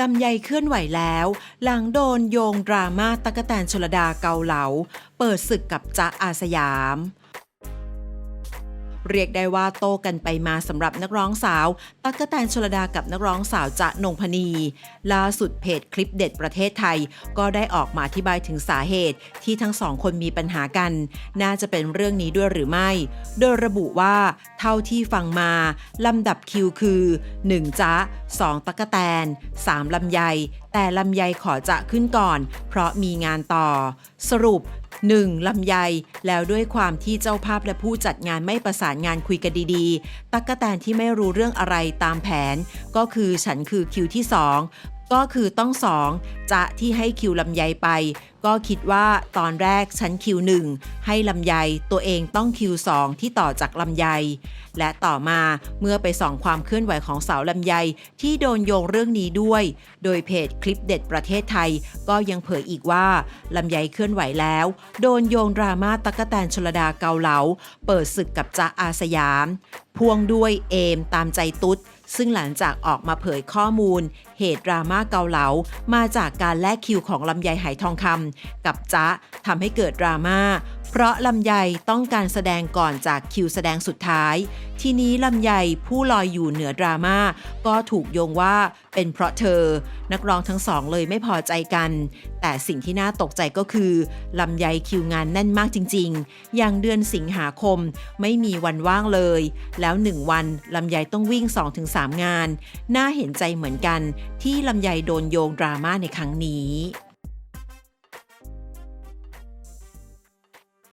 ลำไยเคลื่อนไหวแล้ว หลังโดนโยงดราม่าตะกะแตนชลดาเกาเหลา เปิดศึกกับจ๊ะอาสยาม เรียกได้ว่าโตกันไปมาสำหรับนักร้องสาวตั๊กแตนชลดากับนักร้องสาวจะนงพนี ล่าสุดเพจคลิปเด็ดประเทศไทย ก็ได้ออกมาอธิบายถึงสาเหตุที่ทั้งสองคนมีปัญหากัน น่าจะเป็นเรื่องนี้ด้วยหรือไม่ โดยระบุว่า ท่าที่ฟังมา ลำดับคิวคือ 1จ๊ะ 2ตั๊กะแตน 3 ลำไย แต่ลำไยขอจะขึ้นก่อน เพราะมีงานต่อ สรุป 1. ลำไย แล้วด้วยความที่เจ้าภาพและผู้จัดงานไม่ประสานงานคุยกันดีๆ ตักกะแตนที่ไม่รู้เรื่องอะไรตามแผน ก็คือฉันคือคิวที่ 2 ก็คือต้องสองจะที่ให้คิวลำไยไป ก็คิดว่าตอนแรกฉันคิวหนึ่งให้ลำไยตัวเองต้องคิวสองที่ต่อจากลำไย และต่อมาเมื่อไปส่องความเคลื่อนไหวของสาวลำไยที่โดนโยงเรื่องนี้ด้วย โดยเพจคลิปเด็ดประเทศไทย ก็ยังเผยอีกว่าลำไยเคลื่อนไหวแล้ว โดนโยงดราม่าตะกะแตนชลดาเกาเหลา เปิดศึกกับจ๊ะอาสยาม พ่วงด้วยเอมตามใจตุ๊ด ซึ่งหลังจากออกมาเผยข้อมูล เหตุดราม่าเกาเหลา มาจากการแลกคิวของลำไยหายทองคำกับจ๊ะทำให้เกิดดราม่า เพราะลำไยต้องการแสดงก่อนจากคิวแสดงสุดท้าย ทีนี้ลำไยผู้ลอยอยู่เหนือดราม่าก็ถูกโยงว่าเป็นเพราะเธอ นักร้องทั้งสองเลยไม่พอใจกัน แต่สิ่งที่น่าตกใจก็คือลำไยคิวงานแน่นมากจริงๆ อย่างเดือนสิงหาคมไม่มีวันว่างเลย แล้วหนึ่งวันลำไยต้องวิ่ง 2-3 งาน น่าเห็นใจเหมือนกันที่ลำไยโดนโยงดราม่าในครั้งนี้